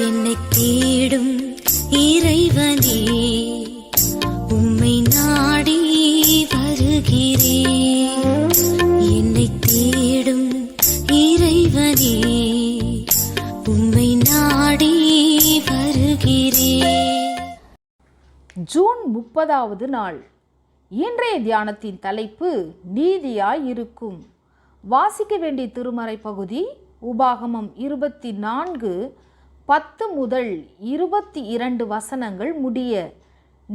என்னை தேடும் இறைவனே உம்மை நாடி வருகிறேன் என்னை தேடும் இறைவனே உம்மை நாடி வருகிறேன் ஜூன் முப்பதாவது நாள். இன்றைய தியானத்தின் தலைப்பு நீதியாய் இருக்கும் வாசிக்க வேண்டிய திருமறை பகுதி உபாகமம் இருபத்தி நான்கு பத்து முதல் இருபத்தி இரண்டு வசனங்கள் முடிய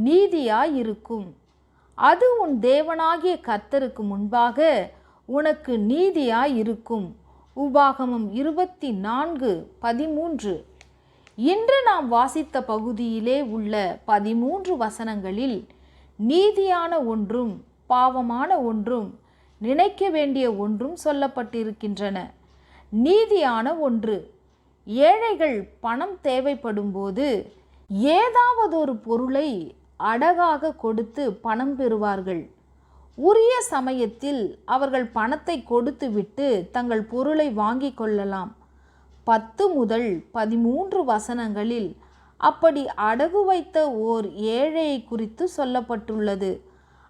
நீதியாயிருக்கும். அது உன் தேவனாகிய கர்த்தருக்கு முன்பாக உனக்கு நீதியாயிருக்கும். உபாகமம் இருபத்தி நான்கு பதிமூன்று. இன்று நாம் வாசித்த பகுதியிலே உள்ள பதிமூன்று வசனங்களில் நீதியான ஒன்றும் பாவமான ஒன்றும் நினைக்க வேண்டிய ஒன்றும் சொல்லப்பட்டிருக்கின்றன. நீதியான ஒன்று ஏழைகள் பணம் தேவைப்படும்போது ஏதாவது ஒரு பொருளை அடகாக கொடுத்து பணம் பெறுவார்கள். உரிய சமயத்தில் அவர்கள் பணத்தை கொடுத்துவிட்டு தங்கள் பொருளை வாங்கிக் கொள்ளலாம். பத்து முதல் பதிமூன்று வசனங்களில் அப்படி அடகு வைத்த ஓர் ஏழையை குறித்து சொல்லப்பட்டுள்ளது.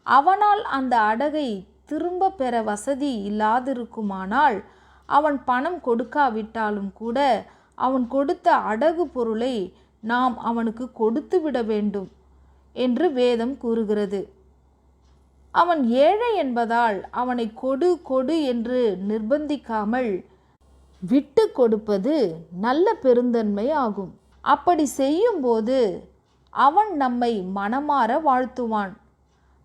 அவனால் அந்த அடகை திரும்ப பெற வசதி இல்லாதிருக்குமானால் அவன் பணம் கொடுக்காவிட்டாலும் கூட அவன் கொடுத்த அடகு பொருளை நாம் அவனுக்கு கொடுத்து விட வேண்டும் என்று வேதம் கூறுகிறது. அவன் ஏழை என்பதால் அவனை கொடு கொடு என்று நிர்பந்திக்காமல் விட்டு கொடுப்பது நல்ல பெருந்தன்மை ஆகும். அப்படி செய்யும்போது அவன் நம்மை மனமாற வாழ்த்துவான்.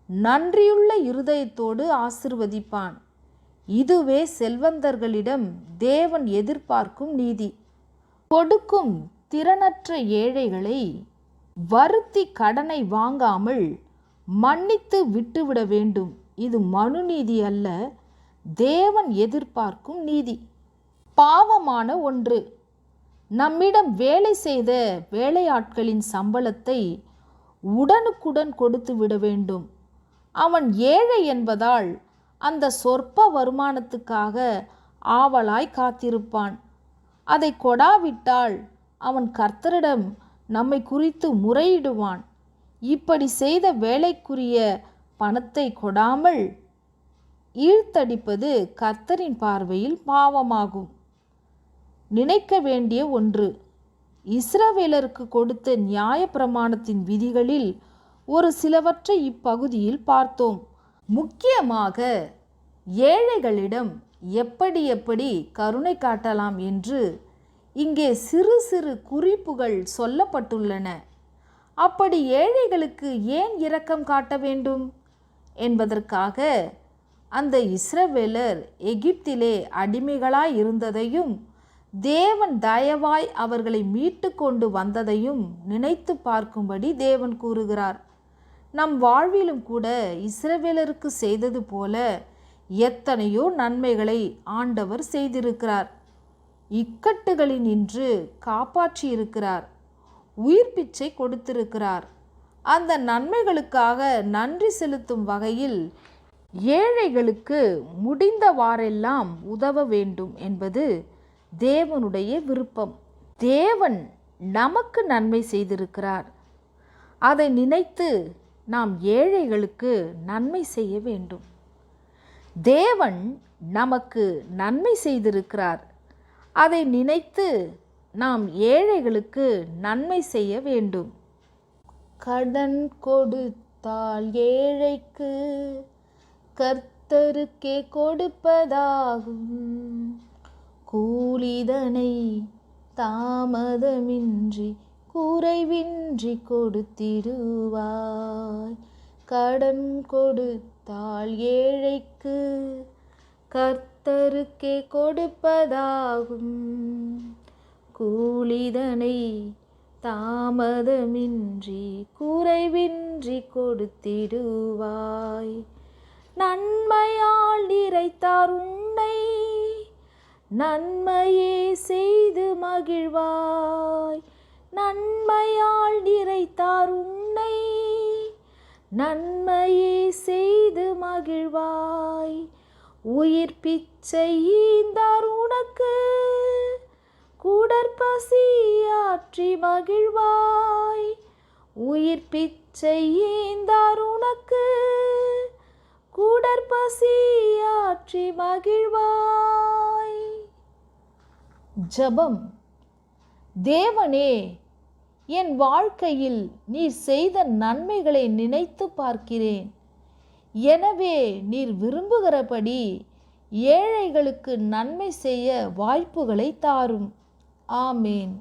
நன்றியுள்ள இருதயத்தோடு ஆசிர்வதிப்பான். இதுவே செல்வந்தர்களிடம் தேவன் எதிர்பார்க்கும் நீதி. கொடுக்கும் திறனற்ற ஏழைகளை வருத்தி கடனை வாங்காமல் மன்னித்து விட்டுவிட வேண்டும். இது மனு நீதி அல்ல தேவன் எதிர்பார்க்கும் நீதி. பாவமான ஒன்று. நம்மிடம் வேலை செய்த வேலையாட்களின் சம்பளத்தை உடனுக்குடன் கொடுத்து விட வேண்டும். அவன் ஏழை என்பதால் அந்த சொற்ப வருமானத்துக்காக ஆவலாய் காத்திருப்பான். அதை கொடாவிட்டால் அவன் கர்த்தரிடம் நம்மை குறித்து முறையிடுவான். இப்படி செய்த வேலைக்குரிய பணத்தை கொடாமல் ஈழ்த்தடிப்பது கர்த்தரின் பார்வையில் பாவமாகும். நினைக்க வேண்டிய ஒன்று இஸ்ரவேலருக்கு கொடுத்த நியாய பிரமாணத்தின் விதிகளில் ஒரு சிலவற்றை இப்பகுதியில் பார்த்தோம். முக்கியமாக ஏழைகளிடம் எப்படி எப்படி கருணை காட்டலாம் என்று இங்கே சிறு சிறு குறிப்புகள் சொல்லப்பட்டுள்ளன. அப்படி ஏழைகளுக்கு ஏன் இரக்கம் காட்ட வேண்டும்? என்பதற்காக அந்த இஸ்ரவேலர் எகிப்திலே அடிமைகளாய் இருந்ததையும் தேவன் தயவாய் அவர்களை மீட்டு கொண்டு வந்ததையும் நினைத்து பார்க்கும்படி தேவன் கூறுகிறார். நம் வாழ்விலும் கூட இஸ்ரவேலருக்கு செய்தது போல எத்தனையோ நன்மைகளை ஆண்டவர் செய்திருக்கிறார். இக்கட்டுகளில் நின்று காப்பாற்றியிருக்கிறார். உயிர் பிச்சை கொடுத்திருக்கிறார். அந்த நன்மைகளுக்காக நன்றி செலுத்தும் வகையில் ஏழைகளுக்கு முடிந்தவாறெல்லாம் உதவ வேண்டும் என்பது தேவனுடைய விருப்பம். தேவன் நமக்கு நன்மை செய்திருக்கிறார். அதை நினைத்து நாம் ஏழைகளுக்கு நன்மை செய்ய வேண்டும். தேவன் நமக்கு நன்மை செய்திருக்கிறார். அதை நினைத்து நாம் ஏழைகளுக்கு நன்மை செய்ய வேண்டும். கடன் கொடுத்தால் ஏழைக்கு கர்த்தருக்கே கொடுப்பதாகும். கூலிதனை தாமதமின்றி குறைவின்றி கொடுத்திருவாய் கடன் கொடு கொடுத்தால் ஏழைக்கு கர்த்தருக்கே கொடுப்பதாகும். கூலிதனை தாமதமின்றி குறைவின்றி கொடுத்திடுவாய். நன்மையால் நிறைத்தார் உன்னை நன்மையே செய்து மகிழ்வாய். நன்மையால் நிறைத்தார் உன்னை நன்மையே மகிழ்வாய். உயிர் பிச்சை ஈந்தார் உனக்கு. குடற்பசியால் ஆற்றி மகிழ்வாய். உயிர் பிச்சை ஈந்தார் உனக்கு. குடற்பசி ஆற்றி மகிழ்வாய். ஜபம். தேவனே என் வாழ்க்கையில் நீர் செய்த நன்மைகளை நினைத்து பார்க்கிறேன். எனவே நீர் விரும்புகிறபடி ஏழைகளுக்கு நன்மை செய்ய வாய்ப்புகளை தாரும். ஆமேன்.